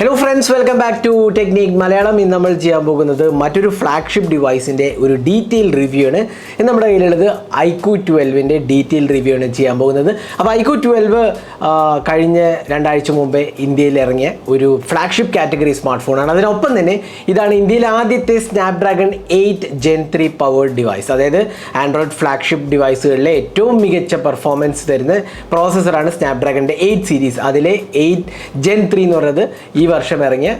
Hello friends welcome back to technique Malayalam ഇന്ന് നമ്മൾ ചെയ്യാൻ പോകുന്നത് മറ്റൊരു ഫ്ലാഗ്ഷിപ്പ് ഡിവൈസിന്റെ ഒരു ഡീറ്റെയിൽ റിവ്യൂ ആണ്. ഇന്ന് നമ്മുടെ കയ്യിലുള്ളത് ഐക്യു ട്വൽവിന്റെ ഡീറ്റെയിൽ റിവ്യൂ ആണ് ചെയ്യാൻ പോകുന്നത്. അപ്പോൾ ഐക്യു ട്വൽവ് കഴിഞ്ഞ രണ്ടാഴ്ച മുമ്പേ ഇന്ത്യയിൽ ഇറങ്ങിയ ഒരു ഫ്ലാഗ്ഷിപ്പ് കാറ്റഗറി സ്മാർട്ട് ഫോണാണ് അതിനൊപ്പം തന്നെ ഇതാണ് ഇന്ത്യയിലെ ആദ്യത്തെ Snapdragon eight Gen three powered device അതായത് ആൻഡ്രോയിഡ് ഫ്ലാഗ്ഷിപ്പ് ഡിവൈസുകളിലെ ഏറ്റവും മികച്ച പെർഫോമൻസ് തരുന്ന പ്രോസസ്സറാണ് സ്നാപ്ഡ്രാഗണിന്റെ എയ്റ്റ് സീരീസ് അതിലെ എയ്റ്റ് ജെൻ ത്രീ എന്ന് പറയുന്നത് ഈ വർഷം ഇറങ്ങിയ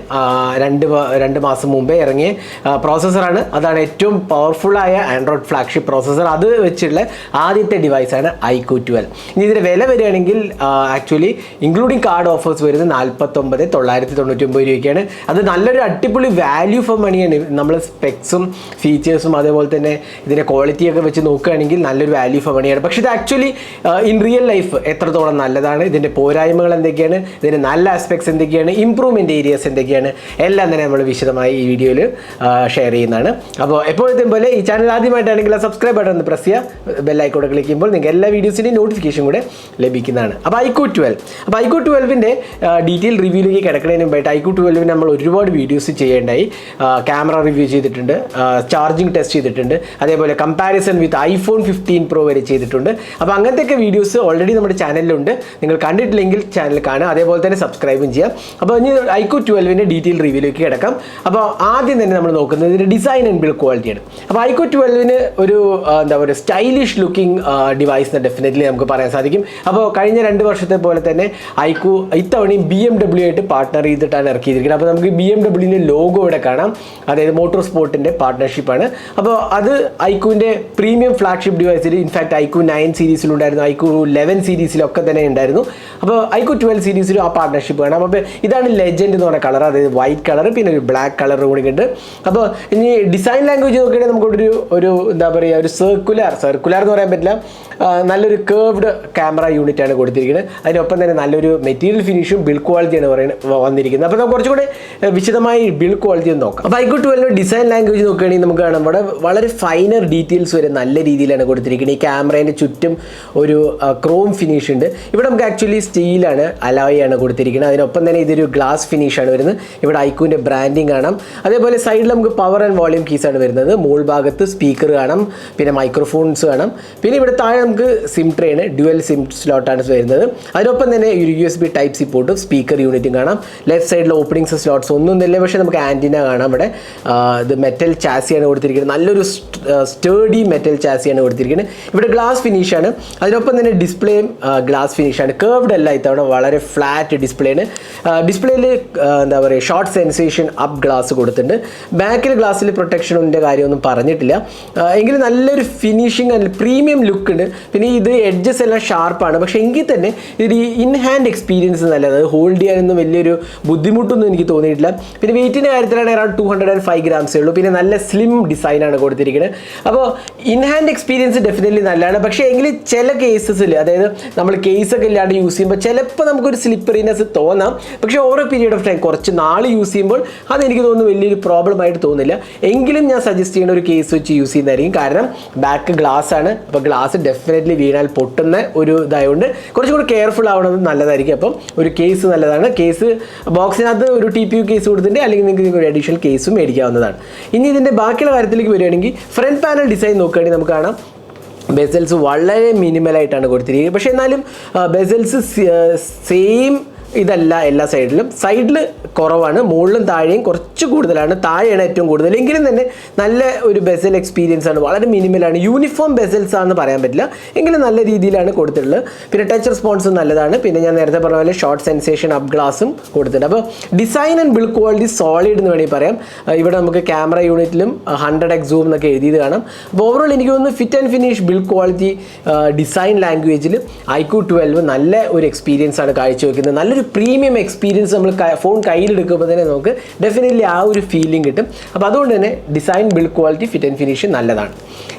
രണ്ട് രണ്ട് മാസം മുമ്പേ ഇറങ്ങിയ പ്രോസസ്സറാണ് അതാണ് ഏറ്റവും പവർഫുള്ളായ ആൻഡ്രോയിഡ് ഫ്ലാഗ്ഷിപ്പ് പ്രോസസ്സർ അത് വെച്ചുള്ള ആദ്യത്തെ ഡിവൈസാണ് ഐക്യു ട്വൽവ് ഇനി ഇതിന്റെ വില വരികയാണെങ്കിൽ ആക്ച്വലി ഇൻക്ലൂഡിങ് കാർഡ് ഓഫേഴ്സ് വരുന്നത് നാൽപ്പത്തൊമ്പത് തൊള്ളായിരത്തി തൊണ്ണൂറ്റി ഒമ്പത് രൂപയ്ക്കാണ്. അത് നല്ലൊരു അടിപൊളി വാല്യൂ ഫോർ മണിയാണ് നമ്മൾ സ്പെക്സും ഫീച്ചേഴ്സും അതേപോലെ തന്നെ ഇതിന്റെ ക്വാളിറ്റിയൊക്കെ വെച്ച് നോക്കുകയാണെങ്കിൽ നല്ലൊരു വാല്യൂ ഫോർ മണിയാണ് പക്ഷേ ഇത് ആക്ച്വലി ഇൻ റിയൽ ലൈഫ് എത്രത്തോളം നല്ലതാണ് ഇതിന്റെ പോരായ്മകൾ എന്തൊക്കെയാണ് ഇതിന്റെ നല്ല ആസ്പെക്ട്സ് എന്തൊക്കെയാണ് ഇമ്പ്രൂവ്മെന്റ് ഏരിയസ് എന്തൊക്കെയാണ് എല്ലാം തന്നെ നമ്മൾ വിശദമായി ഈ വീഡിയോയിൽ ഷെയർ ചെയ്യുന്നതാണ്. അപ്പോൾ എപ്പോഴത്തെയും പോലെ ഈ ചാനൽ ആദ്യമായിട്ടാണെങ്കിൽ സബ്സ്ക്രൈബ് ബട്ടൺ ഒന്ന് പ്രസ് ചെയ്യുക. ബെല്ലൈക്കോടെ ക്ലിക്ക് ചെയ്യുമ്പോൾ നിങ്ങൾക്ക് എല്ലാ വീഡിയോസിന്റെയും നോട്ടിഫിക്കേഷൻ കൂടെ ലഭിക്കുന്നതാണ്. അപ്പോൾ ഐക്കു ട്വൽവ് അപ്പോൾ ഐക്കു ട്വൽവിന്റെ ഡീറ്റെയിൽ റിവ്യൂയിലേക്ക് കിടക്കുന്നതിന് മുമ്പായിട്ട് ഐക്കു ട്വൽവിന് നമ്മൾ ഒരുപാട് വീഡിയോസ് ചെയ്യേണ്ടായി. ക്യാമറ റിവ്യൂ ചെയ്തിട്ടുണ്ട് ചാർജിങ് ടെസ്റ്റ് ചെയ്തിട്ടുണ്ട് അതേപോലെ comparison with iPhone fifteen Pro വരെ ചെയ്തിട്ടുണ്ട്. അപ്പോൾ അങ്ങനത്തെ അങ്ങനത്തെയൊക്കെ വീഡിയോസ് ഓൾറെഡി നമ്മുടെ ചാനലിലുണ്ട് നിങ്ങൾ കണ്ടിട്ടില്ലെങ്കിൽ ചാനൽ കാണുക. അതേപോലെ തന്നെ സബ്സ്ക്രൈബും ചെയ്യാം. അപ്പോൾ ഇനി ഐക്യു ട്വൽവിന്റെ ഡീറ്റെയിൽ റിവ്യൂലേക്ക് കിടക്കാം. അപ്പോൾ ആദ്യം തന്നെ നമ്മൾ നോക്കുന്നത് ഇതിന്റെ ഡിസൈൻ ആൻഡ് ബിൽഡ് ക്വാളിറ്റിയാണ് അപ്പോൾ ഐക്കോ ട്വൽവിന് ഒരു എന്താ പറയുക സ്റ്റൈലിഷ് ലുക്കിംഗ് ഡിവൈസ് എന്ന് ഡെഫിനറ്റ്ലി നമുക്ക് പറയാൻ സാധിക്കും. അപ്പോൾ കഴിഞ്ഞ രണ്ട് വർഷത്തെ പോലെ തന്നെ ഐക്കോ ഇത്തവണയും ബി എം ഡബ്ല്യു ആയിട്ട് പാർട്ട്ണർ ചെയ്തിട്ടാണ് ഇറക്കിയിരിക്കുന്നത്. അപ്പോൾ നമുക്ക് ബി എം ഡബ്ല്യുവിന്റെ ലോഗോ ഇവിടെ കാണാം. അതായത് മോട്ടോർ സ്പോർട്ടിന്റെ പാർട്ട്ണർഷിപ്പാണ് അപ്പോൾ അത് ഐക്കുവിന്റെ പ്രീമിയം ഫ്ലാഗ്ഷിപ്പ് ഡിവൈസിൽ ഇൻഫാക്ട് ഐക്കോ നയൻ സീരീസിലുണ്ടായിരുന്നു ഐക്കോ ലെവൻ സീരീസിലൊക്കെ തന്നെ ഉണ്ടായിരുന്നു. അപ്പോൾ ഐക്കോ ട്വൽവ് സീരീസിലും ആ പാർട്ട്ണർഷിപ്പ് കാണാം. അപ്പോൾ ഇതാണ് ലെജൻഡ് എന്ന് പറഞ്ഞ കളർ അതായത് വൈറ്റ് കളർ പിന്നെ ഒരു ബ്ലാക്ക് കളർ കൂടി ഉണ്ട്. അപ്പോൾ ഇനി ഡിസൈൻ ലാംഗ്വേജ് നോക്കുകയാണെങ്കിൽ നമുക്കൊരു ഒരു എന്താ പറയുക ഒരു സർക്കുലർ സർക്കുലർ എന്ന് പറയാൻ പറ്റില്ല. നല്ലൊരു കേർവ്ഡ് ക്യാമറ യൂണിറ്റ് ആണ് കൊടുത്തിരിക്കുന്നത്. അതിനൊപ്പം തന്നെ നല്ലൊരു മെറ്റീരിയൽ ഫിനിഷും ബിൽഡ് ക്വാളിറ്റിയാണ് പറയുന്നത് വന്നിരിക്കുന്നത്. അപ്പോൾ നമുക്ക് കുറച്ചുകൂടെ കൂടി വിശദമായി ബിൽഡ് ക്വാളിറ്റി ഒന്ന് നോക്കാം. അപ്പോൾ ഐക്കോ ട്വൽവ് ഡിസൈൻ ലാംഗ്വേജ് നോക്കുകയാണെങ്കിൽ നമുക്ക് കാണാം ഇവിടെ വളരെ ഫൈനർ ഡീറ്റെയിൽസ് വരെ നല്ല രീതിയിലാണ് കൊടുത്തിരിക്കുന്നത്. ഈ ക്യാമറേന്റെ ചുറ്റും ഒരു ക്രോം ഫിനിഷ് ഉണ്ട്. ഇവിടെ നമുക്ക് ആക്ച്വലി സ്റ്റീലാണ് അലോയാണ് കൊടുത്തിരിക്കുന്നത്. അതിനൊപ്പം തന്നെ ഇതൊരു ഗ്ലാസ് ഫിനിഷാണ് വരുന്നത്. ഇവിടെ ഐക്കൂന്റെ ബ്രാൻഡിങ് കാണാം. അതേപോലെ സൈഡിൽ നമുക്ക് പവർ ആൻഡ് വോളിയം കീസ് ആണ് വരുന്നത്. മുകൾ ഭാഗത്ത് സ്പീക്കർ കാണാം. പിന്നെ മൈക്രോഫോൺസ് കാണാം. പിന്നെ ഇവിടെ താഴെ നമുക്ക് സിം ട്രെയിന് ഡ്യുവൽ സിം സ്ലോട്ടാണ് വരുന്നത്. അതിനൊപ്പം തന്നെ ഒരു U S B type C പോർട്ടും speaker യൂണിറ്റും കാണാം. ലെഫ്റ്റ് സൈഡിൽ ഓപ്പണിങ്സ് സ്ലോട്ട്സ് ഒന്നും തന്നെ പക്ഷേ നമുക്ക് ആന്റിന കാണാം ഇവിടെ. ഇത് മെറ്റൽ ചാസിയാണ് കൊടുത്തിരിക്കുന്നത്. നല്ലൊരു സ്റ്റേഡി മെറ്റൽ ചാസിയാണ് കൊടുത്തിരിക്കുന്നത്. ഇവിടെ ഗ്ലാസ് ഫിനിഷ് ആണ്. അതിനൊപ്പം തന്നെ ഡിസ്പ്ലേയും ഗ്ലാസ് ഫിനിഷ് ആണ്. കേർവ്ഡ് അല്ല ഇത്തവണ. വളരെ ഫ്ലാറ്റ് ഡിസ്പ്ലേ ആണ്. ഡിസ്പ്ലേയിൽ എന്താ പറയുക ഷോർട്ട് സെൻസേഷൻ അപ്പ് ഗ്ലാസ് കൊടുത്തിട്ടുണ്ട്. ബാക്കിൽ ഗ്ലാസ്സിൽ പ്രൊട്ടക്ഷനിന്റെ കാര്യമൊന്നും പറഞ്ഞിട്ടില്ല. എങ്കിലും നല്ലൊരു ഫിനിഷിങ് അല്ല പ്രീമിയം ലുക്ക് ഉണ്ട്. പിന്നെ ഇത് എഡ്ജസ് എല്ലാം ഷാർപ്പാണ് പക്ഷേ എങ്കിൽ തന്നെ ഇത് ഇൻ ഹാൻഡ് എക്സ്പീരിയൻസ് നല്ലത്. ഹോൾഡ് ചെയ്യാനൊന്നും വലിയൊരു ബുദ്ധിമുട്ടൊന്നും എനിക്ക് തോന്നിയിട്ടില്ല. പിന്നെ വെയിറ്റിന്റെ കാര്യത്തിലാണ് around two hundred and five ഗ്രാംസേ ഉള്ളൂ. പിന്നെ നല്ല സ്ലിം ഡിസൈനാണ് കൊടുത്തിരിക്കുന്നത് അപ്പോൾ ഇൻ ഹാൻഡ് എക്സ്പീരിയൻസ് ഡെഫിനറ്റ്ലി നല്ലതാണ്. പക്ഷേ എങ്കിലും ചില കേസസിൽ അതായത് നമ്മൾ കേസൊക്കെ ഇല്ലാണ്ട് യൂസ് ചെയ്യുമ്പോൾ ചിലപ്പോൾ നമുക്കൊരു സ്ലിപ്പറിനെസ് തോന്നാം. പക്ഷേ ഓരോ പീരീഡ് ഓഫ് ടൈം കുറച്ച് നാൾ യൂസ് ചെയ്യുമ്പോൾ അതെനിക്ക് തോന്നുന്നു വലിയൊരു പ്രോബ്ലം ആയിട്ട് തോന്നില്ല. എങ്കിലും ഞാൻ സജസ്റ്റ് ചെയ്യുന്ന ഒരു കേസ് വെച്ച് യൂസ് ചെയ്യുന്നതായിരിക്കും. കാരണം ബാക്ക് ഗ്ലാസ് ആണ്. അപ്പോൾ ഗ്ലാസ് ഡെഫിനറ്റ്ലി വീണാൽ പൊട്ടുന്ന ഒരു ഇതായതുകൊണ്ട് കുറച്ചും കൂടി കെയർഫുൾ ആവണത് നല്ലതായിരിക്കും. അപ്പം ഒരു കേസ് നല്ലതാണ്. കേസ് ബോക്സിനകത്ത് ഒരു ടി പി യു കേസ് കൊടുത്തിട്ടുണ്ട്. അല്ലെങ്കിൽ നിങ്ങൾക്ക് ഒരു അഡീഷണൽ കേസും മേടിക്കാവുന്നതാണ്. ഇനി ഇതിന്റെ ബാക്കിയുള്ള കാര്യത്തിലേക്ക് വരികയാണെങ്കിൽ ഫ്രണ്ട് പാനൽ ഡിസൈൻ നോക്കുകയാണെങ്കിൽ നമുക്ക് കാണാം. ബെസൽസ് വളരെ മിനിമലായിട്ടാണ് കൊടുത്തിരിക്കുന്നത്. പക്ഷേ എന്നാലും ബെസൽസ് സെയിം ഇതല്ല എല്ലാ സൈഡിലും. സൈഡിൽ കുറവാണ് മുകളിലും താഴെയും കുറച്ച് കൂടുതലാണ്. താഴെയാണ് ഏറ്റവും കൂടുതൽ. എങ്കിലും തന്നെ നല്ല ഒരു ബെസൽ എക്സ്പീരിയൻസ് ആണ്. വളരെ മിനിമലാണ് യൂണിഫോം ബെസൽസ് ആണെന്ന് പറയാൻ പറ്റില്ല. എങ്കിലും നല്ല രീതിയിലാണ് കൊടുത്തിട്ടുള്ളത്. പിന്നെ ടച്ച് റെസ്പോൺസും നല്ലതാണ്. പിന്നെ ഞാൻ നേരത്തെ പറഞ്ഞ പോലെ ഷോർട്ട് സെൻസേഷൻ അപ് ഗ്ലാസും കൊടുത്തിട്ടുണ്ട്. അപ്പോൾ design and build quality solid എന്ന് വേണമെങ്കിൽ പറയാം. ഇവിടെ നമുക്ക് ക്യാമറ യൂണിറ്റിലും ഹൺഡ്രഡ് എക്സ് സൂം എന്നൊക്കെ എഴുതിയത് കാണാം. അപ്പോൾ ഓവറോൾ എനിക്ക് തോന്നുന്നു fit and finish build quality design ലാംഗ്വേജിൽ ഐക്യു ട്വൽവ് നല്ല ഒരു എക്സ്പീരിയൻസ് ആണ് കാഴ്ചവെക്കുന്നത്. നല്ലൊരു പ്രീമിയം എക്സ്പീരിയൻസ് നമ്മൾ ഫോൺ കയ്യിലെടുക്കുമ്പോൾ തന്നെ നമുക്ക് ഡെഫിനറ്റ്ലി ആ ഒരു ഫീലിംഗ് കിട്ടും. അപ്പോൾ അതുകൊണ്ട് തന്നെ design build quality fit and finish നല്ലതാണ്.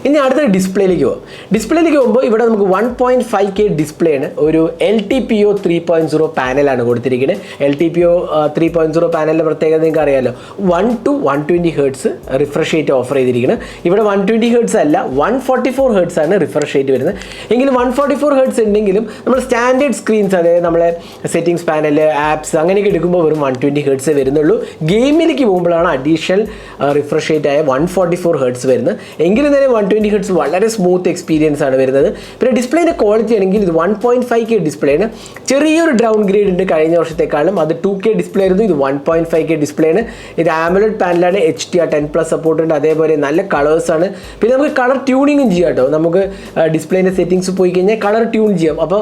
ഇനി അടുത്ത ഡിസ്പ്ലേയിലേക്ക് പോകും ഡിസ്പ്ലേയിലേക്ക് പോകുമ്പോൾ ഇവിടെ നമുക്ക് one point five K display ആണ്. ഒരു L T P O three point zero പാനലാണ് കൊടുത്തിരിക്കുന്നത്. L T P O three point zero പാനലിന്റെ പ്രത്യേകത നിങ്ങൾക്ക് അറിയാമല്ലോ one two one twenty hertz refresh rate offer ചെയ്തിരിക്കുന്നത്. ഇവിടെ വൺ ട്വന്റി ഹേർട്സ് അല്ല വൺ ഫോർട്ടി ഫോർ ഹേർട്സ് ആണ് റിഫ്രഷ് റേറ്റ് വരുന്നത്. എങ്കിലും വൺ ഫോർട്ടി ഫോർ ഹേർട്സ് ഉണ്ടെങ്കിലും നമ്മൾ സ്റ്റാൻഡേർഡ് സ്ക്രീൻസ് അതായത് നമ്മളെ സെറ്റിംഗ്സ് പാനൽ ആപ്സ് അങ്ങനെയൊക്കെ എടുക്കുമ്പോൾ വെറും വൺ ട്വന്റി ഹേർട്സ് വരുന്നുള്ളൂ. ഗെയിമിലേക്ക് പോകുമ്പോഴാണ് അഡീഷണൽ റിഫ്രഷ് റേറ്റ് ആയ വൺ ഫോർട്ടി ഫോർ ഹേർട്സ് വരുന്നത്. എങ്കിലും തന്നെ വൺ ട്വന്റി ഹെഡ്സ് വളരെ സ്മൂത്ത് എക്സ്പീരിയൻസ് ആണ് വരുന്നത്. പിന്നെ ഡിസ്പ്ലേന്റെ ക്വാളിറ്റി ആണെങ്കിൽ ഇത് one point five K display ആണ്. ചെറിയൊരു ഡൗൺ ഗ്രേഡ് ഉണ്ട് കഴിഞ്ഞ വർഷത്തെക്കാളും. അത് ടു കെ ഡിസ്പ്ലേ ആയിരുന്നു. ഇത് one point five K display ആണ്. ഇത് AMOLED പാനലാണ് H D R ten plus support ഉണ്ട്. അതേപോലെ നല്ല കളേഴ്സ് ആണ്. പിന്നെ നമുക്ക് കളർ ട്യൂണിങ്ങും ചെയ്യാം കേട്ടോ. നമുക്ക് ഡിസ്പ്ലേന്റെ സെറ്റിങ്സ് പോയി കഴിഞ്ഞാൽ കളർ ട്യൂൺ ചെയ്യാം. അപ്പോൾ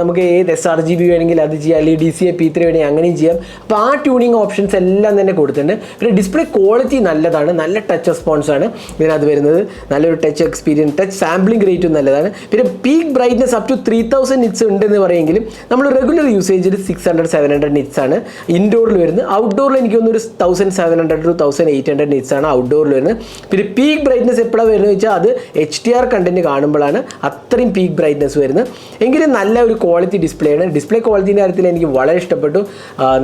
നമുക്ക് ഏത് എസ് ആർ ജി ബി വേണമെങ്കിൽ അത് ചെയ്യാം. അല്ലെങ്കിൽ D C A P three വേണമെങ്കിൽ അങ്ങനെയും ചെയ്യാം. അപ്പോൾ ആ ട്യൂണിങ് ഓപ്ഷൻസ് എല്ലാം തന്നെ കൊടുത്തിട്ടുണ്ട്. പിന്നെ ഡിസ്പ്ലേ ക്വാളിറ്റി നല്ലതാണ്. നല്ല ടച്ച് റെസ്പോൺസ് ആണ് ഇതിനകത്ത് വരുന്നത്. നല്ലൊരു touch experience touch sampling rate നല്ലതാണ്. പിന്നെ peak brightness up to three thousand nits ഉണ്ടെന്ന് പറയുമെങ്കിലും നമ്മൾ regular യൂസേജിൽ six hundred seven hundred nits ആണ് ഇൻഡോറിൽ വരുന്നത്. ഔട്ട്ഡോറിൽ എനിക്ക് തോന്നുന്നു ഒരു thousand seven hundred two thousand eight hundred nits ആണ് ഔട്ട്ഡോറിൽ വരുന്നത്. പിന്നെ പീക്ക് ബ്രൈറ്റ്നസ് എപ്പോഴാണ് വരുന്നത് വെച്ചാൽ അത് എച്ച് ഡി ആർ കണ്ടന്റ് കാണുമ്പോഴാണ് അത്രയും പീക്ക് ബ്രൈറ്റ്നസ് വരുന്നത്. എങ്കിലും നല്ല ഒരു ക്വാളിറ്റി ഡിസ്പ്ലേ ആണ്. ഡിസ്പ്ലേ ക്വാളിറ്റിന്റെ കാര്യത്തിൽ എനിക്ക് വളരെ ഇഷ്ടപ്പെട്ടു.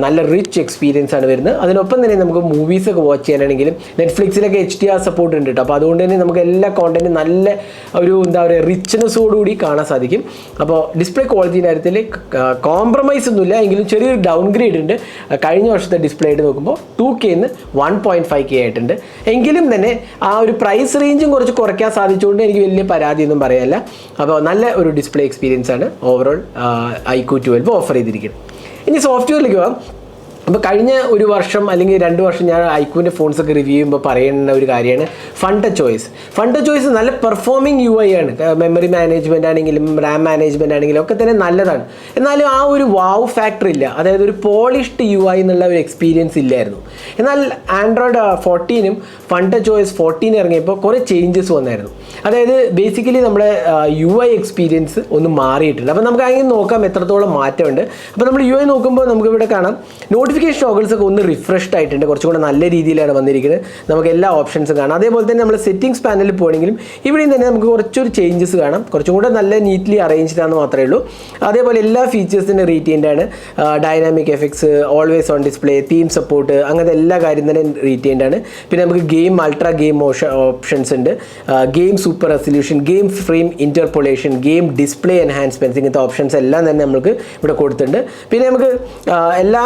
നല്ല റിച്ച് എക്സ്പീരിയൻസ് ആണ് വരുന്നത്. അതിനൊപ്പം തന്നെ നമുക്ക് മൂവീസ് ഒക്കെ വാച്ച് ചെയ്യാനാണെങ്കിലും നെറ്റ്ഫ്ലിക്സിലൊക്കെ എച്ച് ഡി ആർ സപ്പോർട്ട് ഉണ്ട് കേട്ടോ അപ്പോൾ അതുകൊണ്ട് തന്നെ നമുക്ക് എല്ലാ കോണ്ടന്റും നല്ല ഒരു എന്താ പറയുക റിച്ച്നെസ്സോടുകൂടി കാണാൻ സാധിക്കും. അപ്പോൾ ഡിസ്പ്ലേ ക്വാളിറ്റിന്റെ കാര്യത്തിൽ കോംപ്രമൈസ് ഒന്നുമില്ല. എങ്കിലും ചെറിയൊരു ഡൗൺ ഗ്രേഡ് ഉണ്ട് കഴിഞ്ഞ വർഷത്തെ ഡിസ്പ്ലേ ആയിട്ട് നോക്കുമ്പോൾ ടു കെന്ന് വൺ പോയിന്റ് ഫൈവ് കെ ആയിട്ടുണ്ട്. എങ്കിലും തന്നെ ആ ഒരു പ്രൈസ് റേഞ്ചും കുറച്ച് കുറയ്ക്കാൻ സാധിച്ചുകൊണ്ട് എനിക്ക് വലിയ പരാതി ഒന്നും പറയാനില്ല. അപ്പോൾ നല്ല ഒരു ഡിസ്പ്ലേ എക്സ്പീരിയൻസ് ആണ്. ഓവറോൾ ഐക്യു ട്വൽവ് ഓഫർ ചെയ്തിരിക്കുന്നത്. ഇനി സോഫ്റ്റ്വെയറിലേക്ക് പോകാം. അപ്പോൾ കഴിഞ്ഞ ഒരു വർഷം അല്ലെങ്കിൽ രണ്ട് വർഷം ഞാൻ ഐക്യൂവിന്റെ ഫോൺസൊക്കെ റിവ്യൂ ചെയ്യുമ്പോൾ പറയുന്ന ഒരു കാര്യമാണ് ഫണ്ട് ചോയ്സ് ഫണ്ട് ചോയ്സ് നല്ല പെർഫോമിംഗ് യു ഐ ആണ്. മെമ്മറി മാനേജ്മെന്റ് ആണെങ്കിലും റാം മാനേജ്മെന്റ് ആണെങ്കിലും ഒക്കെ തന്നെ നല്ലതാണ്. എന്നാലും ആ ഒരു വാവ് ഫാക്ടർ ഇല്ല. അതായത് ഒരു പോളിഷ്ഡ് യു ഐ എന്നുള്ള ഒരു എക്സ്പീരിയൻസ് ഇല്ലായിരുന്നു. എന്നാൽ ആൻഡ്രോയിഡ് ഫോർട്ടീനും ഫണ്ട് ചോയ്സ് ഫോർട്ടീൻ ഇറങ്ങിയപ്പോൾ കുറേ ചേഞ്ചസ് വന്നായിരുന്നു. അതായത് ബേസിക്കലി നമ്മുടെ യു ഐ എക്സ്പീരിയൻസ് ഒന്ന് മാറിയിട്ടുണ്ട്. അപ്പോൾ നമുക്ക് അങ്ങനെ നോക്കാം എത്രത്തോളം മാറ്റമുണ്ട്. അപ്പോൾ നമ്മൾ യു ഐ നോക്കുമ്പോൾ നമുക്കിവിടെ കാണാം. നോട്ടിഫിക്കേഷൻ ടോഗിൾസ് ഒക്കെ ഒന്ന് റിഫ്രഷ്ഡ് ആയിട്ടുണ്ട്. കുറച്ചും കൂടെ നല്ല രീതിയിലാണ് വന്നിരിക്കുന്നത്. നമുക്ക് എല്ലാ ഓപ്ഷൻസും കാണാം. അതേപോലെ തന്നെ നമ്മൾ സെറ്റിംഗ്സ് പാനലിൽ പോകണമെങ്കിലും ഇവിടെയും തന്നെ നമുക്ക് കുറച്ചൊരു ചേഞ്ചസ് കാണാം. കുറച്ചും കൂടെ നല്ല നീറ്റ്ലി അറേഞ്ച് ആണെന്ന് മാത്രമേ ഉള്ളൂ. അതേപോലെ എല്ലാ ഫീച്ചേഴ്സിന്റെ റീറ്റെയിൻഡ് ആണ്. Dynamic effects always on display theme support അങ്ങനത്തെ എല്ലാ കാര്യം തന്നെ റീറ്റെയിൻഡ് ആണ്. പിന്നെ നമുക്ക് ഗെയിം അൾട്രാ ഗെയിം ഓപ്ഷൻസ് ഉണ്ട്. Game super resolution game frame interpolation game display enhancements ഇങ്ങനത്തെ ഓപ്ഷൻസ് എല്ലാം തന്നെ നമുക്ക് ഇവിടെ കൊടുത്തിട്ടുണ്ട്. പിന്നെ നമുക്ക് എല്ലാ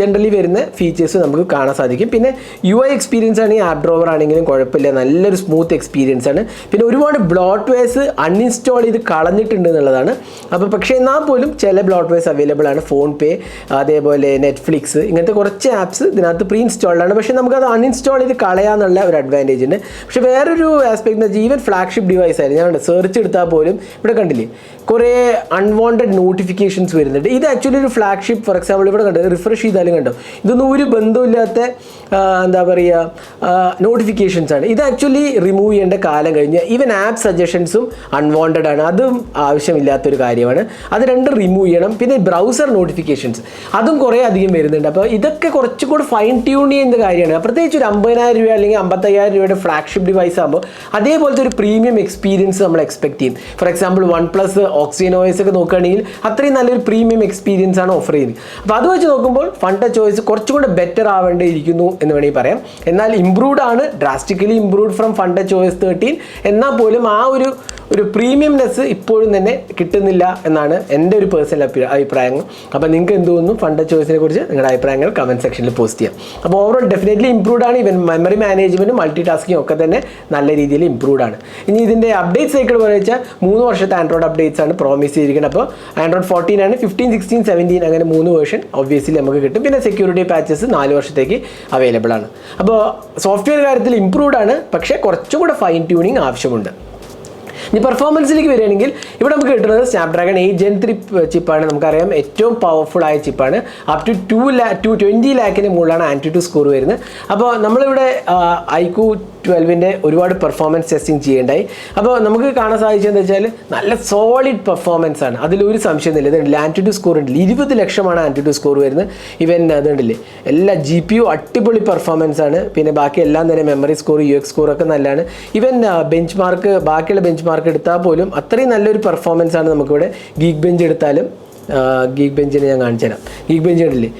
ജനറലി വരുന്ന ഫീച്ചേഴ്സ് നമുക്ക് കാണാൻ സാധിക്കും. പിന്നെ യു ഐ എക്സ്പീരിയൻസ് ആണ് ഈ ആപ്പ് ഡ്രോവർ ആണെങ്കിലും കുഴപ്പമില്ല. നല്ലൊരു സ്മൂത്ത് എക്സ്പീരിയൻസ് ആണ്. പിന്നെ ഒരുപാട് ബ്ലോട്ട് വെയർസ് അൺഇൻസ്റ്റാൾ ചെയ്ത് കളഞ്ഞിട്ടുണ്ട് എന്നുള്ളതാണ്. അപ്പോൾ പക്ഷേ എന്നാൽ പോലും ചില ബ്ലോട്ട് വെയർസ് അവൈലബിൾ ആണ്. ഫോൺ പേ അതേപോലെ നെറ്റ്ഫ്ലിക്സ് ഇങ്ങനത്തെ കുറച്ച് ആപ്സ് ഇതിനകത്ത് പ്രീ ഇൻസ്റ്റാൾഡ് ആണ്. പക്ഷേ നമുക്കത് അൺഇൻസ്റ്റാൾ ചെയ്ത് കളയാന്നുള്ള ഒരു അഡ്വാന്റേജ് ഉണ്ട്. പക്ഷേ വേറൊരു ആസ്പെക്ട് എന്ന് വെച്ചാൽ ഈവൻ ഫ്ലാഗ്ഷിപ്പ് ഡിവൈസ് ആയിരുന്നു ഞാൻ സെർച്ച് എടുത്താൽ പോലും ഇവിടെ കണ്ടില്ലേ? കുറേ അൺവാണ്ടഡ് നോട്ടിഫിക്കേഷൻസ് വരുന്നുണ്ട്. ഇത് ആക്ച്വലി ഒരു ഫ്ലാഗ്ഷിപ്പ് ഫോർ എക്സാമ്പിൾ ഇവിടെ കണ്ടോ? റിഫ്രഷ് ചെയ്താലും കണ്ടോ? ഇതൊന്നും ഒരു ബന്ധമില്ലാത്ത എന്താ പറയുക നോട്ടിഫിക്കേഷൻസ് ആണ്. ഇത് ആക്ച്വലി റിമൂവ് ചെയ്യേണ്ട കാലം കഴിഞ്ഞ് ഈവൻ ആപ്പ് സജഷൻസും അൺവാണ്ടഡ് ആണ്. അതും ആവശ്യമില്ലാത്തൊരു കാര്യമാണ്. അത് രണ്ടും റിമൂവ് ചെയ്യണം. പിന്നെ ബ്രൗസർ നോട്ടിഫിക്കേഷൻസ് അതും കുറേ അധികം വരുന്നുണ്ട്. അപ്പോൾ ഇതൊക്കെ കുറച്ചും കുറച്ചുകൂടി ഫൈൻ ട്യൂൺ ചെയ്യുന്ന കാര്യമാണ്. പ്രത്യേകിച്ച് ഒരു അമ്പതിനായിരം രൂപ അല്ലെങ്കിൽ അമ്പത്തയ്യായിരം രൂപയുടെ ഫ്ലാഗ്ഷിപ്പ് ഡിവൈസ് ആകുമ്പോൾ അതേപോലത്തെ ഒരു പ്രീമിയം എക്സ്പീരിയൻസ് നമ്മൾ എക്സ്പെക്ട് ചെയ്യും. For example OnePlus OxygenOS ഒക്കെ നോക്കുകയാണെങ്കിൽ അത്രയും നല്ലൊരു പ്രീമിയം എക്സ്പീരിയൻസ് ആണ് ഓഫർ ചെയ്യുന്നത് അപ്പോൾ അത് വെച്ച് നോക്കുമ്പോൾ ഫണ്ട ചോയ്സ് കുറച്ചുകൂടെ ബെറ്റർ ആവേണ്ടിയിരിക്കുന്നു എന്ന് വേണമെങ്കിൽ പറയാം. എന്നാൽ ഇംപ്രൂവ്ഡ് ആണ് drastically improved from Funtouch OS thirteen എന്നാൽ പോലും ആ ഒരു ഒരു പ്രീമിയംനെസ് ഇപ്പോഴും തന്നെ കിട്ടുന്നില്ല എന്നാണ് എന്റെ ഒരു പേഴ്സണൽ അഭിപ്രായങ്ങൾ. അപ്പോൾ നിങ്ങൾക്ക് എന്ത് തോന്നുന്നു? ഫണ്ട് ചോയ്സിനെ കുറിച്ച് നിങ്ങളുടെ അഭിപ്രായങ്ങൾ കമന്റ് സെക്ഷനിൽ പോസ്റ്റ് ചെയ്യാം. അപ്പോൾ ഓവറോൾ ഡെഫിനറ്റ്ലി ഇംപ്രൂവ്ഡ് ആണ്. ഇവൻ മെമ്മറി മാനേജ്മെന്റും മൾട്ടി ടാസ്കിങ് ഒക്കെ തന്നെ നല്ല രീതിയിൽ ഇംപ്രൂവ്ഡ് ആണ്. ഇനി ഇതിന്റെ അപ്ഡേറ്റ് സൈക്കിൾ പറഞ്ഞു വെച്ചാൽ മൂന്ന് വർഷത്തെ ആൻഡ്രോയിഡ് അപ്ഡേറ്റ്സ് ആണ് പ്രോമിസ് ചെയ്തിരിക്കുന്നത്. അപ്പോൾ ആൻഡ്രോയിഡ് ഫോർട്ടീൻ ആണ്. ഫിഫ്റ്റീൻ സിക്സ്റ്റീൻ സെവന്റീൻ അങ്ങനെ മൂന്ന് വേർഷൻ ഒബ്വിയസ്ലി നമുക്ക് കിട്ടും. പിന്നെ സെക്യൂരിറ്റി പാച്ചസ് നാല് വർഷത്തേക്ക് അവൈലബിൾ ആണ്. അപ്പോൾ സോഫ്റ്റ്വെയർ കാര്യത്തിൽ ഇംപ്രൂവ്ഡ് ആണ്. പക്ഷേ കുറച്ചും കൂടെ ഫൈൻ ട്യൂണിങ് ആവശ്യമുണ്ട്. ഇനി പെർഫോമൻസിലേക്ക് വരികയാണെങ്കിൽ ഇവിടെ നമുക്ക് കിട്ടുന്നത് സ്നാപ്ഡ്രാഗൺ എയ്റ്റ് ജെൻ ത്രീ ചിപ്പാണ് നമുക്കറിയാം ഏറ്റവും പവർഫുൾ ആയ ചിപ്പാണ് അപ് ടു ടു ലാ ടു ട്വന്റി ലാക്കിന് മുകളിലാണ് ആന്റി ടു സ്കോർ വരുന്നത്. അപ്പോൾ നമ്മളിവിടെ ഐക്യു ട്വൽവിന്റെ ഒരുപാട് പെർഫോമൻസ് ടെസ്റ്റിംഗ് ചെയ്യേണ്ടായി. അപ്പോൾ നമുക്ക് കാണാൻ സാധിച്ചതെന്ന് വെച്ചാൽ നല്ല സോളിഡ് പെർഫോമൻസ് ആണ്. അതിലൊരു സംശയമൊന്നുമില്ല ഇതുണ്ടല്ലേ ആന്റിഡ്യൂ സ്കോർ ഉണ്ടല്ലേ? ഇരുപത് ലക്ഷമാണ് ആന്റിഡ്യൂ സ്കോർ വരുന്നത്. ഇവൻ അതുണ്ടല്ലേ? എല്ലാ ജി പി യു അടിപൊളി പെർഫോമൻസ് ആണ്. പിന്നെ ബാക്കി എല്ലാം തന്നെ memory score U X score ഒക്കെ നല്ലതാണ്. ഇവൻ ബെഞ്ച് മാർക്ക് ബാക്കിയുള്ള ബെഞ്ച് മാർക്ക് എടുത്താൽ പോലും അത്രയും നല്ലൊരു പെർഫോമൻസ് ആണ് നമുക്കിവിടെ ഗീക്ക് ബെഞ്ച് എടുത്താലും. ഗീഗ് ബെഞ്ചിനെ ഞാൻ കാണിച്ചു തരാം. ഗീഗ് ബെഞ്ച് കണ്ടില്ലേ?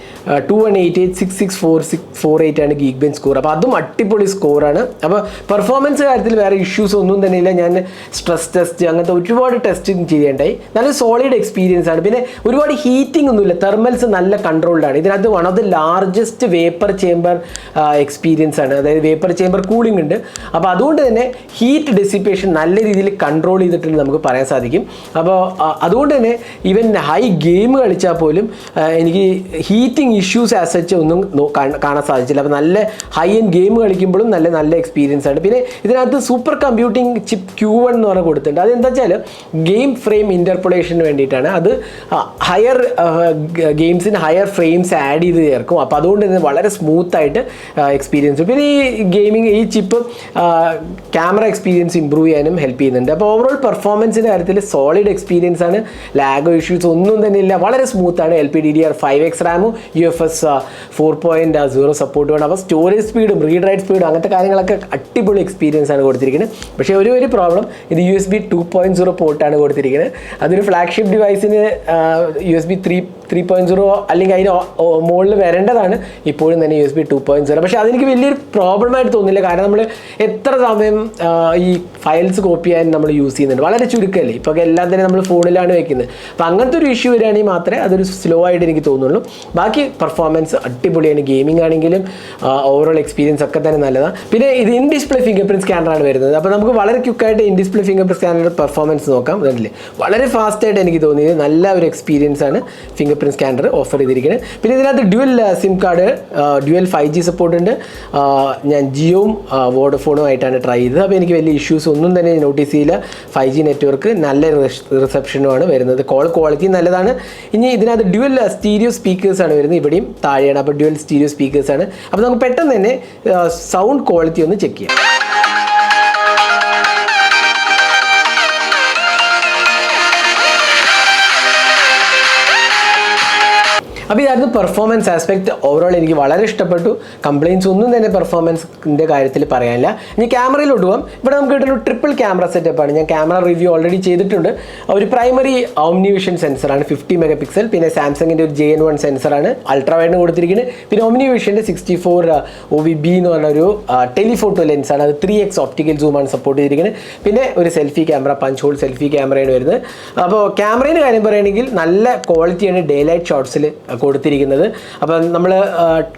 Two one eight eight six six four six four eight ആണ് ഗീക്ക് ബെഞ്ച് സ്കോർ അപ്പോൾ അതും അടിപൊളി സ്കോറാണ് അപ്പോൾ പെർഫോമൻസ് കാര്യത്തിൽ വേറെ ഇഷ്യൂസ് ഒന്നും തന്നെ ഇല്ല ഞാൻ സ്ട്രെസ് ടെസ്റ്റ് അങ്ങനത്തെ ഒരുപാട് ടെസ്റ്റിംഗ് ചെയ്യേണ്ടായി. നല്ല സോളിഡ് എക്സ്പീരിയൻസ് ആണ്. പിന്നെ ഒരുപാട് ഹീറ്റിംഗ് ഒന്നുമില്ല. തെർമൽസ് നല്ല കൺട്രോൾഡ് ആണ്. ഇതിനകത്ത് one of the largest vapour chamber experience ആണ്. അതായത് വേപ്പർ ചേംബർ കൂളിംഗ് ഉണ്ട്. അപ്പോൾ അതുകൊണ്ട് തന്നെ ഹീറ്റ് ഡെസിപ്പേഷൻ നല്ല രീതിയിൽ കൺട്രോൾ ചെയ്തിട്ടുണ്ട് നമുക്ക് പറയാൻ സാധിക്കും. അപ്പോൾ അതുകൊണ്ട് തന്നെ ഈവൻ ഹൈ ഗെയിം കളിച്ചാൽ പോലും എനിക്ക് ഹീറ്റിംഗ് ഇഷ്യൂസ് ആസ് ഒന്നും കാണാൻ സാധിച്ചില്ല. അപ്പോൾ നല്ല ഹൈ എൻഡ് ഗെയിം കളിക്കുമ്പോഴും നല്ല നല്ല എക്സ്പീരിയൻസ് ആണ്. പിന്നെ ഇതിനകത്ത് super computing chip Q one എന്ന് പറഞ്ഞാൽ കൊടുത്തിട്ടുണ്ട്. അതെന്താ വെച്ചാൽ ഗെയിം ഫ്രെയിം ഇന്റർപൊളേഷന് വേണ്ടിയിട്ടാണ്. അത് ഹയർ ഗെയിംസിന് ഹയർ ഫ്രെയിംസ് ആഡ് ചെയ്ത് ചേർക്കും. അപ്പോൾ അതുകൊണ്ട് തന്നെ വളരെ സ്മൂത്ത് ആയിട്ട് എക്സ്പീരിയൻസ് പിന്നെ ഈ ഗെയിമിംഗ് ഈ ചിപ്പ് ക്യാമറ എക്സ്പീരിയൻസ് ഇമ്പ്രൂവ് ചെയ്യാനും ഹെൽപ്പ് ചെയ്യുന്നുണ്ട്. അപ്പോൾ ഓവറോൾ പെർഫോമൻസിന്റെ കാര്യത്തിൽ സോളിഡ് എക്സ്പീരിയൻസ് ആണ്. ലാഗോ ഇഷ്യൂസ് ഒന്നും തന്നെ ഇല്ല വളരെ സ്മൂത്താണ് L P D D R five X റാമും U F S four point zero support വേണം. അപ്പോൾ സ്റ്റോറേജ് സ്പീഡും റീഡ് റൈറ്റ് സ്പീഡും അങ്ങനത്തെ കാര്യങ്ങളൊക്കെ അടിപൊളി എക്സ്പീരിയൻസ് ആണ് കൊടുത്തിരിക്കുന്നത് പക്ഷേ ഒരു ഒരു പ്രോബ്ലം ഇത് U S B two point zero പോർട്ടാണ് കൊടുത്തിരിക്കുന്നത് അതൊരു flagship ഡിവൈസിന് U S B three three point zero അല്ലെങ്കിൽ അതിന് മുകളിൽ വരേണ്ടതാണ്. ഇപ്പോഴും തന്നെ U S B two point zero പക്ഷേ അതെനിക്ക് വലിയൊരു പ്രോബ്ലമായിട്ട് തോന്നില്ല കാരണം നമ്മൾ എത്ര സമയം ഈ ഫയൽസ് കോപ്പി ചെയ്യാൻ നമ്മൾ യൂസ് ചെയ്യുന്നുണ്ട്. വളരെ ചുരുക്കമല്ലേ ഇപ്പോൾ എല്ലാം തന്നെ നമ്മൾ ഫോണിലാണ് വെക്കുന്നത്. അപ്പോൾ അങ്ങനത്തെ ഒരു ഇഷ്യൂ വരികയാണെങ്കിൽ മാത്രമേ അതൊരു സ്ലോ ആയിട്ട് എനിക്ക് തോന്നുള്ളൂ. ബാക്കി പെർഫോമൻസ് അടിപൊളിയാണ്. ഗെയിമിംഗ് ആണെങ്കിലും ഓവറോൾ എക്സ്പീരിയൻസ് ഒക്കെ തന്നെ നല്ലതാണ് പിന്നെ ഇത് ഇൻ ഡിസ്പ്ലേ ഫിംഗർ പ്രിന്റ് സ്കാനറാണ് വരുന്നത്. അപ്പോൾ നമുക്ക് വളരെ ക്യുക്കായിട്ട് ഇൻ ഡിസ്പ്ലേ ഫിംഗർ പ്രിന്റ് സ്കാനറുടെ പെർഫോമൻസ് നോക്കാം. അതിൽ വളരെ ഫാസ്റ്റായിട്ട് എനിക്ക് തോന്നിയത്. നല്ല ഒരു എക്സ്പീരിയൻസ് ആണ് ഫിംഗർ പ്രിന്റ് സ്കാനർ ഓഫർ ചെയ്തിരിക്കുന്നത് പിന്നെ ഇതിനകത്ത് dual SIM card dual five G support ഉണ്ട്. ഞാൻ ജിയോവും വോഡഫോണും ആയിട്ടാണ് ട്രൈ ചെയ്തത്. അപ്പോൾ എനിക്ക് വലിയ ഇഷ്യൂസ് ഒന്നും തന്നെ നോട്ടീസ് ചെയ്യില്ല. ഫൈവ് ജി നെറ്റ്വർക്ക് നല്ല റിസപ്ഷനുമാണ് വരുന്നത്. കോൾ ക്വാളിറ്റി നല്ലതാണ്. ഇനി ഇതിനകത്ത് ഡ്യുവൽ സ്റ്റീരിയോ സ്പീക്കേഴ്സാണ് വരുന്നത്. ഇവിടെയും താഴെയാണ്. അപ്പോൾ ഡ്യുവൽ സ്റ്റീരിയോ സ്പീക്കേഴ്സാണ് അപ്പോൾ നമുക്ക് പെട്ടെന്ന് തന്നെ സൗണ്ട് ക്വാളിറ്റി ഒന്ന് ചെക്ക് ചെയ്യാം. അപ്പോൾ ഇതായിരുന്നു പെർഫോമൻസ് ആസ്പെക്ട് ഓവറോൾ എനിക്ക് വളരെ ഇഷ്ടപ്പെട്ടു. കംപ്ലയിൻസ് ഒന്നും തന്നെ പെർഫോമൻസിന്റെ കാര്യത്തിൽ പറയാനില്ല. ഇനി ക്യാമറയിലോട്ട് പോകാം ഇവിടെ നമുക്ക് കിട്ടുന്ന ട്രിപ്പിൾ ക്യാമറ സെറ്റപ്പാണ് ഞാൻ ക്യാമറ റിവ്യൂ ഓൾറെഡി ചെയ്തിട്ടുണ്ട്. ഒരു പ്രൈമറി ഓംനിവിഷൻ സെൻസറാണ് ഫിഫ്റ്റി മെഗാ പിക്സൽ പിന്നെ സാംസങ്ങിന്റെ ഒരു ജെ എൻ വൺ സെൻസറാണ് അൾട്രാ വൈഡിന് കൊടുത്തിരിക്കുന്നത്. പിന്നെ ഓംനിവിഷന്റെ sixty four O V B എന്ന് പറഞ്ഞ ഒരു ടെലിഫോട്ടോ ലെൻസാണ് അത് ത്രീ എക്സ് ഓപ്റ്റിക്കൽ സൂമാണ് സപ്പോർട്ട് ചെയ്തിരിക്കുന്നത്. പിന്നെ ഒരു selfie camera punch hole selfie ക്യാമറയാണ് വരുന്നത്. അപ്പോൾ ക്യാമറയുടെ കാര്യം പറയുകയാണെങ്കിൽ നല്ല ക്വാളിറ്റിയാണ് ഡേ ലൈറ്റ് ഷോട്ട്സിൽ കൊടുത്തിരിക്കുന്നത്. അപ്പം നമ്മൾ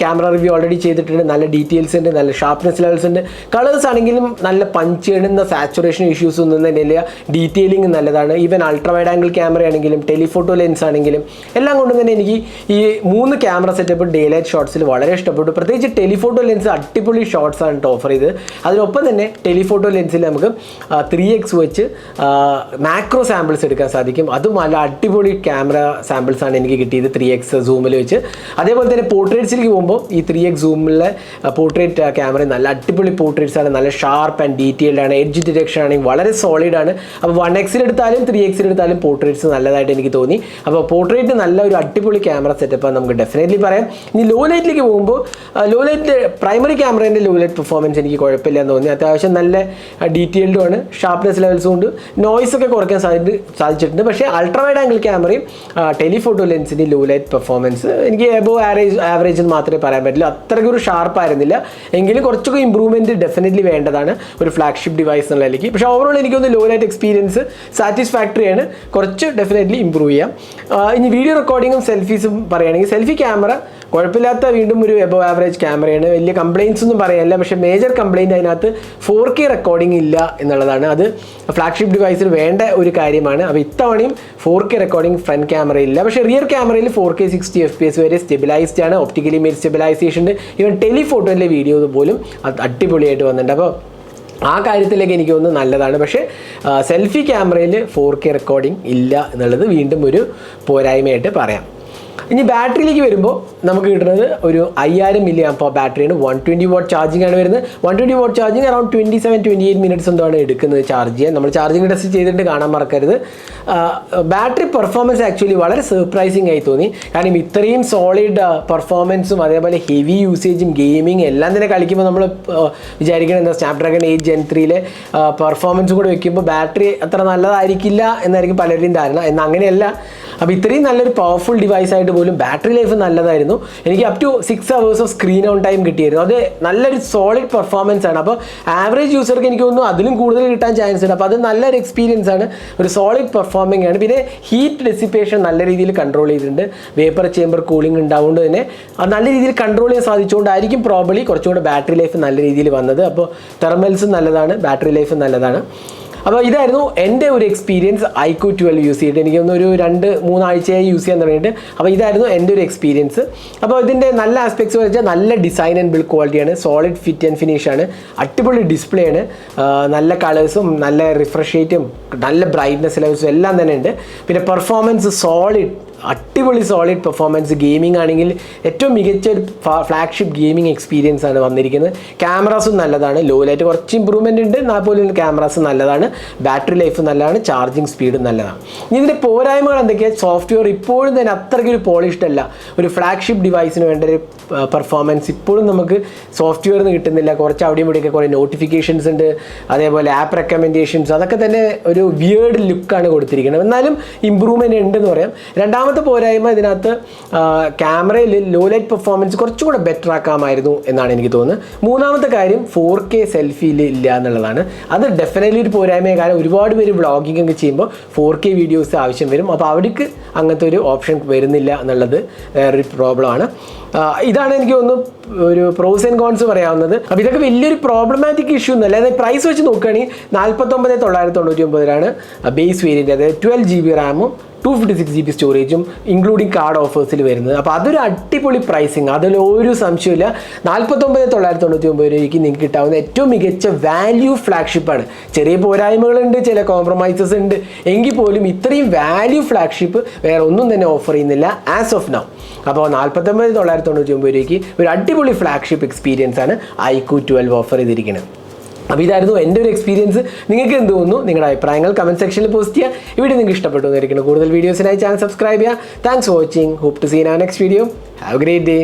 ക്യാമറ റിവ്യൂ ഓൾറെഡി ചെയ്തിട്ടുണ്ട്. നല്ല ഡീറ്റെയിൽസ് ഉണ്ട് നല്ല ഷാർപ്നെസ് ലെവൽസ് ഉണ്ട്. കളേഴ്സ് ആണെങ്കിലും നല്ല പഞ്ച് ഇടുന്ന സാച്ചുറേഷൻ ഇഷ്യൂസ് ഒന്നും തന്നെ ഇല്ല ഡീറ്റെയിലിംഗ് നല്ലതാണ്. Even ultra wide angle camera ആണെങ്കിലും ടെലിഫോട്ടോ ലെൻസ് ആണെങ്കിലും എല്ലാം കൊണ്ടും തന്നെ എനിക്ക് ഈ മൂന്ന് ക്യാമറ സെറ്റപ്പ് ഡേ ലൈറ്റ് ഷോട്ട്സിൽ വളരെ ഇഷ്ടപ്പെട്ടു. പ്രത്യേകിച്ച് ടെലിഫോട്ടോ ലെൻസ് അടിപൊളി ഷോട്ട്സ് ആണ് ഓഫർ ചെയ്ത് അതിനൊപ്പം തന്നെ ടെലിഫോട്ടോ ലെൻസിൽ നമുക്ക് ത്രീ എക്സ് വെച്ച് മാക്രോ സാമ്പിൾസ് എടുക്കാൻ സാധിക്കും. അതും നല്ല അടിപൊളി ക്യാമറ സാമ്പിൾസ് ആണ് എനിക്ക് കിട്ടിയത് ത്രീ എക്സ് സൂമിൽ വെച്ച്. അതേപോലെ തന്നെ പോർട്രേറ്റ്സിലേക്ക് പോകുമ്പോൾ ഈ ത്രീ എക്സ് സൂമിലെ പോർട്രേറ്റ് ക്യാമറ നല്ല അടിപൊളി പോർട്രേറ്റ്സ് ആണ്. നല്ല ഷാർപ്പ് ആൻഡ് ഡീറ്റെയിൽഡ് ആണ്. എഡ്ജ് ഡിറ്റക്ഷൻ ആണെങ്കിൽ വളരെ സോളിഡ് ആണ്. അപ്പോൾ വൺ എക്സിൽ എടുത്താലും ത്രീ എക്സിൽ എടുത്താലും പോർട്രേറ്റ്സ് നല്ലതായിട്ട് എനിക്ക് തോന്നി. അപ്പോൾ പോർട്രേറ്റ് നല്ല ഒരു അടിപൊളി ക്യാമറ സെറ്റപ്പാണ് നമുക്ക് ഡെഫിനറ്റ്ലി പറയാം. ഇനി ലോ ലൈറ്റിലേക്ക് പോകുമ്പോൾ ലോ ലൈറ്റ് പ്രൈമറി ക്യാമറേന്റെ ലോ ലൈറ്റ് പെർഫോമൻസ് എനിക്ക് കുഴപ്പമില്ല എന്ന് തോന്നി. അത്യാവശ്യം നല്ല ഡീറ്റെയിൽഡും ആണ്. ഷാർപ്നെസ് ലെവൽസും ഉണ്ട്. നോയ്സ് ഒക്കെ കുറയ്ക്കാൻ സാധിച്ചിട്ട് സാധിച്ചിട്ടുണ്ട്. പക്ഷേ അൾട്രാ വൈഡ് ആംഗിൾ ക്യാമറയും ടെലിഫോട്ടോ ലെൻസിന്റെ ലോ ലൈറ്റ് പെർഫോമൻസ് എനിക്ക് എബോ ആവറേജ് ആവറേജ് എന്ന് മാത്രമേ പറയാൻ പറ്റില്ല. അത്രയ്ക്ക് ഒരു ഷാർപ്പ് ആയിരുന്നില്ല. എങ്കിലും കുറച്ചൊക്കെ ഇമ്പ്രൂവ്മെന്റ് ഡെഫിനറ്റ്ലി വേണ്ടതാണ് ഒരു ഫ്ലാഗ്ഷിപ്പ് ഡിവൈസ് എന്നുള്ള നിലയ്ക്ക്. പക്ഷേ ഓവറോൾ എനിക്കൊന്ന് ലോ ലൈറ്റ് എക്സ്പീരിയൻസ് സാറ്റിസ്ഫാക്ടറി ആണ്. കുറച്ച് ഡെഫിനറ്റ്ലി ഇമ്പ്രൂവ് ചെയ്യാം. ഇനി വീഡിയോ റെക്കോർഡിങ്ങും സെൽഫീസും പറയുകയാണെങ്കിൽ സെൽഫി ക്യാമറ കുഴപ്പമില്ലാത്ത വീണ്ടും ഒരു എബോ ആവറേജ് ക്യാമറയാണ് വലിയ കംപ്ലയിൻസ് ഒന്നും പറയാനില്ല പക്ഷേ മേജർ കംപ്ലയിന്റ് അതിനകത്ത് ഫോർ കെ റെക്കോർഡിംഗ് ഇല്ല എന്നുള്ളതാണ്. അത് ഫ്ലാഗ്ഷിപ്പ് ഡിവൈസിൽ വേണ്ട ഒരു കാര്യമാണ്. അപ്പോൾ ഇത്തവണയും ഫോർ കെ റെക്കോർഡിംഗ് ഫ്രണ്ട് ക്യാമറയില്ല പക്ഷേ റിയർ ക്യാമറയിൽ four K sixty F P S വരെ സ്റ്റെബിലൈസ്ഡ് ആണ്. ഒപ്റ്റിക്കലി ഇമേജ് സ്റ്റെബിലൈസേഷൻ ഉണ്ട്. ഈവൻ ടെലിഫോട്ടോയിലെ വീഡിയോ പോലും അടിപൊളിയായിട്ട് വന്നിട്ടുണ്ട്. അപ്പോൾ ആ കാര്യത്തിലേക്ക് എനിക്ക് തോന്നുന്നു നല്ലതാണ്. പക്ഷേ സെൽഫി ക്യാമറയിൽ ഫോർ കെ റെക്കോർഡിംഗ് ഇല്ല എന്നുള്ളത് വീണ്ടും ഒരു പോരായ്മയായിട്ട് പറയാം. ഇനി ബാറ്ററിയിലേക്ക് വരുമ്പോൾ നമുക്ക് കിട്ടുന്നത് ഒരു അയ്യായിരം മില്ലി ആംപോ ബാറ്ററിയാണ്. വൺ ട്വന്റി വോട്ട് ചാർജിങ് ആണ് വരുന്നത്. One twenty watt charging around twenty seven twenty eight minutes എന്താണ് എടുക്കുന്നത് ചാർജ് ചെയ്യാൻ? നമ്മൾ ചാർജിങ് ടെസ്റ്റ് ചെയ്തിട്ട് കാണാൻ മറക്കരുത്. ബാറ്ററി പെർഫോമൻസ് ആക്ച്വലി വളരെ സർപ്രൈസിങ് ആയി തോന്നി. കാരണം ഇത്രയും സോളിഡ് പെർഫോമൻസും അതേപോലെ ഹെവി യൂസേജും ഗെയിമിങ് എല്ലാം തന്നെ കളിക്കുമ്പോൾ നമ്മൾ വിചാരിക്കണം എന്താ സ്നാപ്ഡ്രാഗൺ എയ്റ്റ് ജെൻ ത്രീയിലെ പെർഫോമൻസ് കൂടെ വെക്കുമ്പോൾ ബാറ്ററി അത്ര നല്ലതായിരിക്കില്ല എന്നായിരിക്കും പലരുടെയും ധാരണ. എന്നാൽ അങ്ങനെയല്ല. അപ്പോൾ ഇത്രയും നല്ലൊരു പവർഫുൾ ഡിവൈസ് ആയിട്ട് പോലും ബാറ്ററി ലൈഫ് നല്ലതായിരുന്നു. എനിക്ക് up to six hours of screen on time കിട്ടിയിരുന്നു. അത് നല്ലൊരു സോളിഡ് പെർഫോമൻസ് ആണ്. അപ്പോൾ ആവറേജ് യൂസർക്ക് എനിക്ക് തോന്നുന്നു അതിലും കൂടുതൽ കിട്ടാൻ ചാൻസ് ഉണ്ട്. അപ്പോൾ അത് നല്ലൊരു എക്സ്പീരിയൻസ് ആണ്. ഒരു സോളിഡ് പെർഫോമിംഗ് ആണ്. പിന്നെ ഹീറ്റ് ഡെസിപ്പേഷൻ നല്ല രീതിയിൽ കൺട്രോൾ ചെയ്തിട്ടുണ്ട്. വേപ്പർ ചേമ്പർ കൂളിംഗ് ഉണ്ടാവുകൊണ്ട് തന്നെ. അത് നല്ല രീതിയിൽ കൺട്രോൾ ചെയ്യാൻ സാധിച്ചുകൊണ്ടായിരിക്കും പ്രോബ്ലി കുറച്ചുകൂടെ ബാറ്ററി ലൈഫ് നല്ല രീതിയിൽ വന്നത്. അപ്പോൾ തെർമൽസും നല്ലതാണ്. ബാറ്ററി ലൈഫും നല്ലതാണ്. അപ്പോൾ ഇതായിരുന്നു എന്റെ ഒരു എക്സ്പീരിയൻസ് ഐക്യു ട്വൽവ് യൂസ് ചെയ്തിട്ട് എനിക്ക് ഒരു രണ്ട് മൂന്നാഴ്ചയായി യൂസ് ചെയ്യാൻ തുടങ്ങിയിട്ട് അപ്പോൾ ഇതായിരുന്നു എന്റെ ഒരു എക്സ്പീരിയൻസ് അപ്പോൾ ഇതിന്റെ നല്ല ആസ്പെക്ട്സ് വെച്ചാൽ നല്ല ഡിസൈൻ ആൻഡ് ബിൽഡ് ക്വാളിറ്റിയാണ് സോളിഡ് ഫിറ്റ് ആൻഡ് ഫിനിഷ് ആണ്. അടിപൊളി ഡിസ്പ്ലേ ആണ്. നല്ല കളേഴ്സും നല്ല റിഫ്രഷ് റേറ്റും നല്ല ബ്രൈറ്റ്നസ് ലെവൽസും എല്ലാം തന്നെ ഉണ്ട്. പിന്നെ പെർഫോമൻസ് സോളിഡ് അടിപൊളി സോളിഡ് പെർഫോമൻസ് ഗെയിമിംഗ് ആണെങ്കിൽ ഏറ്റവും മികച്ച ഒരു ഫ്ലാഗ്ഷിപ്പ് ഗെയിമിംഗ് എക്സ്പീരിയൻസ് ആണ് വന്നിരിക്കുന്നത്. ക്യാമറാസും നല്ലതാണ്. ലോ ലൈറ്റ് കുറച്ച് ഇമ്പ്രൂവ്മെന്റ് ഉണ്ട്. എന്നാൽ പോലും ക്യാമറാസ് നല്ലതാണ്. ബാറ്ററി ലൈഫ് നല്ലതാണ്. ചാർജിങ് സ്പീഡും നല്ലതാണ്. ഇതിന്റെ പോരായ്മകൾ എന്തൊക്കെയാണ് സോഫ്റ്റ്വെയർ ഇപ്പോഴും തന്നെ അത്രയ്ക്കൊരു പോളിഷ്ഡ് അല്ല ഒരു ഫ്ലാഗ്ഷിപ്പ് ഡിവൈസിന് വേണ്ട ഒരു പെർഫോമൻസ് ഇപ്പോഴും നമുക്ക് സോഫ്റ്റ്വെയർ നിന്ന് കിട്ടുന്നില്ല. കുറച്ച് അവിടെയും ഇവിടെയൊക്കെ കുറേ നോട്ടിഫിക്കേഷൻസ് ഉണ്ട്. അതേപോലെ ആപ്പ് റെക്കമെൻഡേഷൻസ് അതൊക്കെ തന്നെ ഒരു വിയേർഡ് ലുക്കാണ് കൊടുത്തിരിക്കുന്നത്. എന്നാലും ഇമ്പ്രൂവ്മെന്റ് ഉണ്ടെന്ന് പറയാം. രണ്ടാമത്തെ പോരായ്മ ഇതിനകത്ത് ക്യാമറയിൽ ലോ ലൈറ്റ് പെർഫോമൻസ് കുറച്ചുകൂടെ ബെറ്റർ ആക്കാമായിരുന്നു എന്നാണ് എനിക്ക് തോന്നുന്നത്. മൂന്നാമത്തെ കാര്യം ഫോർ കെ സെൽഫിയിൽ ഇല്ല എന്നുള്ളതാണ്. അത് ഡെഫിനറ്റ്ലി ഒരു പോരായ്മയെ കാരണം ഒരുപാട് പേര് വ്ളോഗിംഗ് ഒക്കെ ചെയ്യുമ്പോൾ ഫോർ കെ വീഡിയോസ് ആവശ്യം വരും. അപ്പോൾ അവിടേക്ക് അങ്ങനത്തെ ഒരു ഓപ്ഷൻ വരുന്നില്ല എന്നുള്ളത് വേറൊരു പ്രോബ്ലമാണ് ഇതാണ് എനിക്ക് ഒന്ന് ഒരു പ്രോസ് ആൻഡ് കോൺസ് പറയാവുന്നത്. അപ്പോൾ ഇതൊക്കെ വലിയൊരു പ്രോബ്ലമാറ്റിക് ഇഷ്യൂ ഒന്നുമല്ല. അതായത് പ്രൈസ് വെച്ച് നോക്കുകയാണെങ്കിൽ നാൽപ്പത്തൊമ്പത് തൊള്ളായിരത്തി തൊണ്ണൂറ്റി ഒമ്പതിലാണ് ബേസ് വേരിയന്റ് അതായത് ട്വൽവ് ജി ബി റാമും two fifty six G B സ്റ്റോറേജും ഇൻക്ലൂഡിങ് കാർഡ് ഓഫേഴ്സിൽ വരുന്നത്. അപ്പോൾ അതൊരു അടിപൊളി പ്രൈസിങ് അതിൽ ഒരു സംശയമില്ല നാൽപ്പത്തൊമ്പത് തൊള്ളായിരത്തി തൊണ്ണൂറ്റി ഒമ്പത് രൂപയ്ക്ക് നിങ്ങൾക്ക് കിട്ടാവുന്ന ഏറ്റവും മികച്ച വാല്യൂ ഫ്ലാഗ്ഷിപ്പാണ് ചെറിയ പോരായ്മകളുണ്ട് ചില കോംപ്രമൈസസ് ഉണ്ട്. എങ്കിൽ പോലും ഇത്രയും വാല്യൂ ഫ്ലാഗ്ഷിപ്പ് വേറെ ഒന്നും തന്നെ ഓഫർ ചെയ്യുന്നില്ല ആസ് ഓഫ് നൗ അപ്പോൾ നാൽപ്പത്തൊമ്പത് തൊള്ളായിരത്തി തൊണ്ണൂറ്റി ഒമ്പത് രൂപയ്ക്ക് ഒരു അടിപൊളി ഫ്ലാഗ്ഷിപ്പ് എക്സ്പീരിയൻസ് ആണ് ഐക്യു ട്വൽവ് ഓഫർ ചെയ്തിരിക്കുന്നത് അപ്പോൾ ഇതായിരുന്നു എന്റെ ഒരു എക്സ്പീരിയൻസ് നിങ്ങൾക്ക് എന്ത് തോന്നുന്നു? നിങ്ങളുടെ അഭിപ്രായങ്ങൾ കമന്റ് സെക്ഷനിൽ പോസ്റ്റ് ചെയ്യുക. വീഡിയോ നിങ്ങൾക്ക് ഇഷ്ടപ്പെട്ടു എന്നിരിക്കുന്നു കൂടുതൽ വീഡിയോസിനായി ചാനൽ സബ്സ്ക്രൈബ് ചെയ്യുക. Thanks for watching hope to see ആ next video have great day